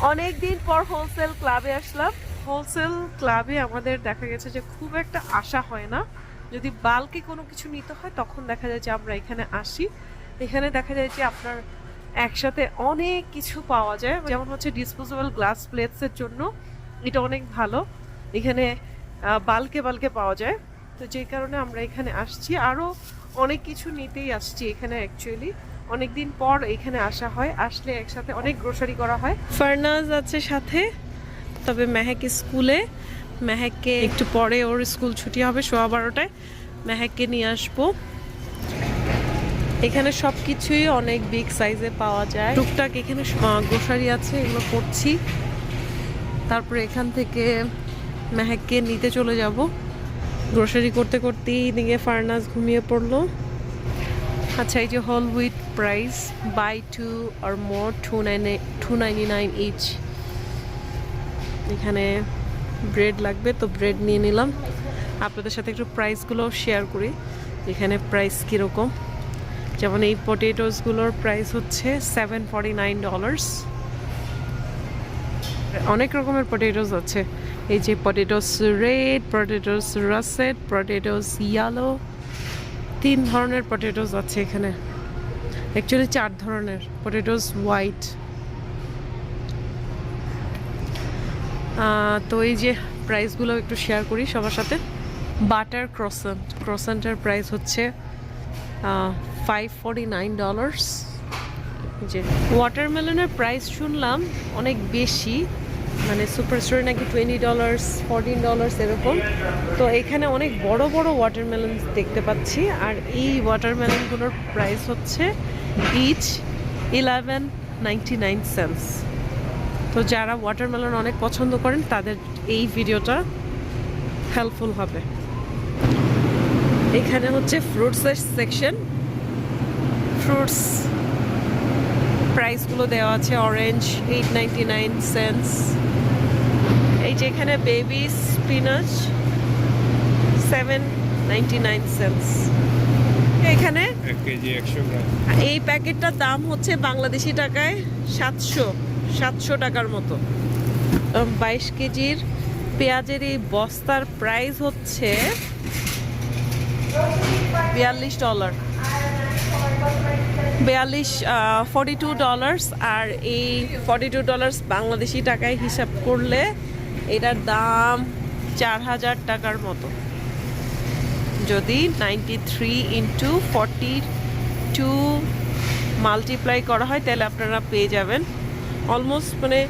অনেক দিন পর হোলসেল ক্লাবে আসলাম। হোলসেল ক্লাবে আমাদের দেখা গেছে যে খুব একটা আশা হয় না। যদি বাল্কে কোনো কিছু নিতে হয়, তখন দেখা যায় যে আমরা এখানে আসি। এখানে দেখা যায় যে আপনার একসাথে অনেক কিছু পাওয়া যায়। যেমন হচ্ছে ডিসপোজেবল গ্লাস প্লেটসের জন্য এটা অনেক ভালো। এখানে বালকে বাল্কে পাওয়া যায়। তো যে কারণে আমরা এখানে আসছি। আরও অনেক কিছু নিতেই আসছি এখানে অ্যাকচুয়ালি অনেকদিন পর এখানে আসা হয়। আসলে একসাথে অনেক গ্রোসারি করা হয়। ফার্নাজ আছে সাথে, তবে মেহেক স্কুলে। মেহেককে একটু পরে ওর স্কুল ছুটি হবে সোয়া বারোটায়। মেহেককে নিয়ে আসব। এখানে সব কিছুই অনেক বিগ সাইজে পাওয়া যায়। টুকটাক এখানে গ্রোসারি আছে, এগুলো করছি। তারপরে এখান থেকে মেহেককে নিতে চলে যাব। গ্রোসারি করতে করতেই দিকে ফার্নাস ঘুমিয়ে পড়ল। আচ্ছা এই যে হল with price buy two or more two two nine each. এখানে ব্রেড লাগবে, তো ব্রেড নিয়ে নিলাম। আপনাদের সাথে একটু প্রাইসগুলো শেয়ার করি। এখানে প্রাইস কীরকম? যেমন এই পটেটোসগুলোর প্রাইস হচ্ছে সেভেন ফর্টি নাইন ডলার্স। অনেক রকমের পটেটোস আছে। এই যে potatoes red, potatoes russet potatoes yellow. তিন ধরনের পটেটোস আছে এখানে। অ্যাকচুয়ালি চার ধরনের। পটেটোস হোয়াইট তো এই যে প্রাইসগুলো একটু শেয়ার করি সবার সাথে। বাটার ক্রসেন্ট ক্রসেন্টের প্রাইস হচ্ছে ফাইভ ফর্টি নাইন ডলার্স যে ওয়াটারমেলনের প্রাইস শুনলাম অনেক বেশি। মানে সুপার স্টোরে নাকি টোয়েন্টি ডলার্স ফোরটিন ডলার্স এরকম। তো এখানে অনেক বড় বড় ওয়াটারমেলন দেখতে পাচ্ছি। আর এই ওয়াটারমেলনগুলোর প্রাইস হচ্ছে each eleven ninety nine cents তো যারা ওয়াটারমেলন অনেক পছন্দ করেন, তাদের এই ভিডিওটা হেল্পফুল হবে। এখানে হচ্ছে ফ্রুটসের সেকশন ফ্রুটস প্রাইসগুলো দেওয়া আছে orange eight ninety nine cents এই যে এখানে baby spinach seven ninety nine cents এখানে? এই প্যাকেটটার দাম হচ্ছে বাংলাদেশি টাকায় সাতশো সাতশো টাকার মতো। বাইশ কেজির পেঁয়াজের এই বস্তার প্রাইস হচ্ছে বিয়াল্লিশ ডলার বিয়াল্লিশ ফর্টি টু ডলার্স আর এই ফর্টি টু ডলার্স বাংলাদেশি টাকায় হিসাব করলে এটার দাম চার হাজার টাকার মতো। যদি ninety three into forty two multiply করা হয় তাহলে আপনারা পেয়ে যাবেন অলমোস্ট মানে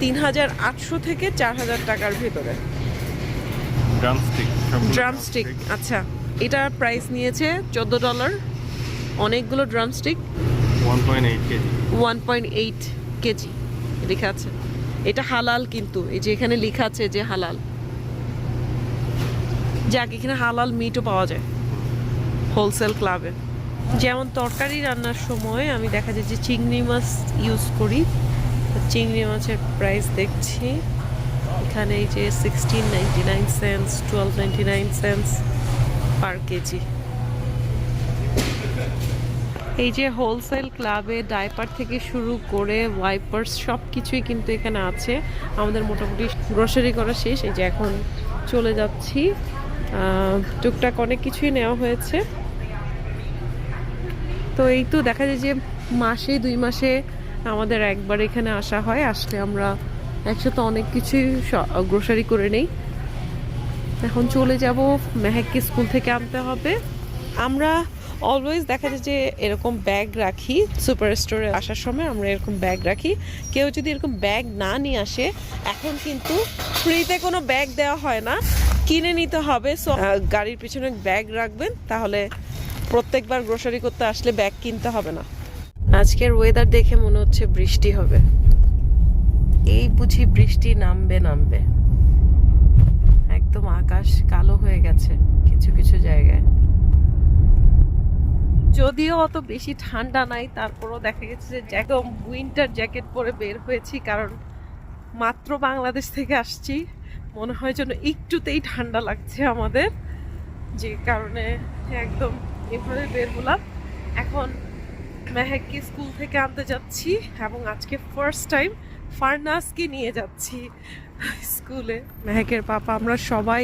তিন হাজার আটশো থেকে চার হাজার টাকার ভেতরে। ড্রামস্টিক ড্রামস্টিক আচ্ছা। এটার প্রাইস নিয়েছে চোদ্দ ডলার অনেকগুলো drumstick one point eight KG. One point eight KG. লেখা আছে। এটা হালাল কিন্তু, এই যে এখানে লেখা আছে যে হালাল। যাক, এখানে হালাল মিটও পাওয়া যায় হোলসেল ক্লাবে যেমন তরকারি রান্নার সময় আমি দেখা যায় যে চিংড়ি মাছ ইউজ করি। চিংড়ি মাছের প্রাইস দেখছি। এখানে এই যে sixteen ninety nine cents twelve ninety nine cents per KG এই যে হোলসেল ক্লাবে ডাইপার থেকে শুরু করে ওয়াইপার্স সব কিছুই কিন্তু এখানে আছে। আমাদের মোটামুটি গ্রোসারি করা শেষ, এই যে এখন চলে যাচ্ছি। টুকটাক অনেক কিছুই নেওয়া হয়েছে। তো এই তো দেখা যায় যে মাসে, দুই মাসে আমাদের একবার এখানে আসা হয়, আসলে আমরা একসাথে অনেক কিছুই গ্রোসারি করে নেই। এখন চলে যাব মেহেককে স্কুল থেকে আনতে হবে। আমরা অলওয়েজ দেখা যায় যে এরকম ব্যাগ রাখি সুপার স্টোরে আসার সময় আমরা এরকম ব্যাগ রাখি। কেউ যদি এরকম ব্যাগ না নিয়ে আসে, এখন কিন্তু ফ্রিতে কোনো ব্যাগ দেওয়া হয় না। কিনে নিতে হবে। সো গাড়ির পিছনে ব্যাগ রাখবেন, তাহলে প্রত্যেকবার গ্রোসারি করতে আসলে ব্যাগ কিনতে হবে না। আজকের ওয়েদার দেখে মনে হচ্ছে বৃষ্টি হবে। এই বুঝি বৃষ্টি নামবে নামবে। একদম আকাশ কালো হয়ে গেছে, কিছু কিছু জায়গায়। যদিও অত বেশি ঠান্ডা নাই, তারপরও দেখা গেছে যে একদম উইন্টার জ্যাকেট পরে বের হয়েছি, কারণ মাত্র বাংলাদেশ থেকে আসছি। মনে হয় যেন একটুতেই ঠান্ডা লাগছে আমাদের, যে কারণে একদম এভাবে বের হলাম। এখন মেহেককে স্কুল থেকে আনতে যাচ্ছি এবং আজকে ফার্স্ট টাইম ফারনাসকে নিয়ে যাচ্ছি স্কুলে। মেহেকের পাপা, আমরা সবাই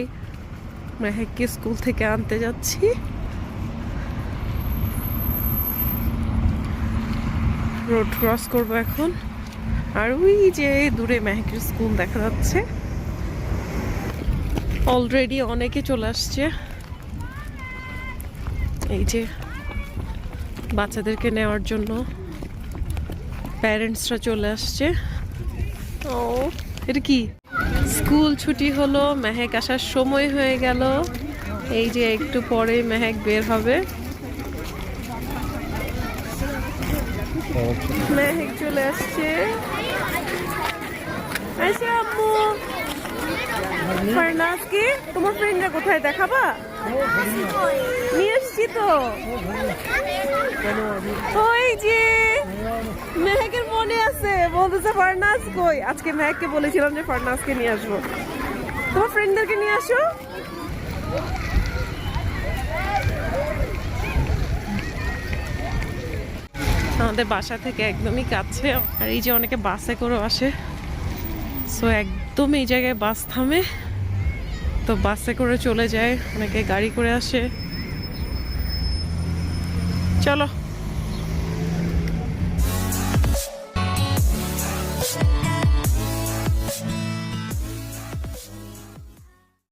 মেহেককে স্কুল থেকে আনতে যাচ্ছি। রোড ক্রস করব এখন। আর ওই যে দূরে মেহেকের স্কুল দেখা যাচ্ছে। অলরেডি অনেকে চলে আসছে। এই যে বাচ্চাদেরকে নেওয়ার জন্য প্যারেন্টসরা চলে আসছে। ও, এটা কি? স্কুল ছুটি হলো, মেহেক আসার সময় হয়ে গেল। এই যে একটু পরে মেহেক বের হবে। মেহেক চলে আসছে। আসে আম্মু। কি তোমার ফ্রেন্ডরা কোথায় দেখাবা? নিয়ে এসছি তো। ওই যে মেহেকের মনে আছে। বলতেছে ফারনাস কই? আজকে মেহেককে বলেছিলাম যে ফারনাসকে নিয়ে আসব। তোমার ফ্রেন্ডদেরকে নিয়ে আসো। আমাদের বাসা থেকে একদমই কাছে। আর এই যে অনেকে বাসে করে আসে। সো একদম এই জায়গায় বাস থামে। তো বাসে করে চলে যায়। অনেকে গাড়ি করে আসে। চলো।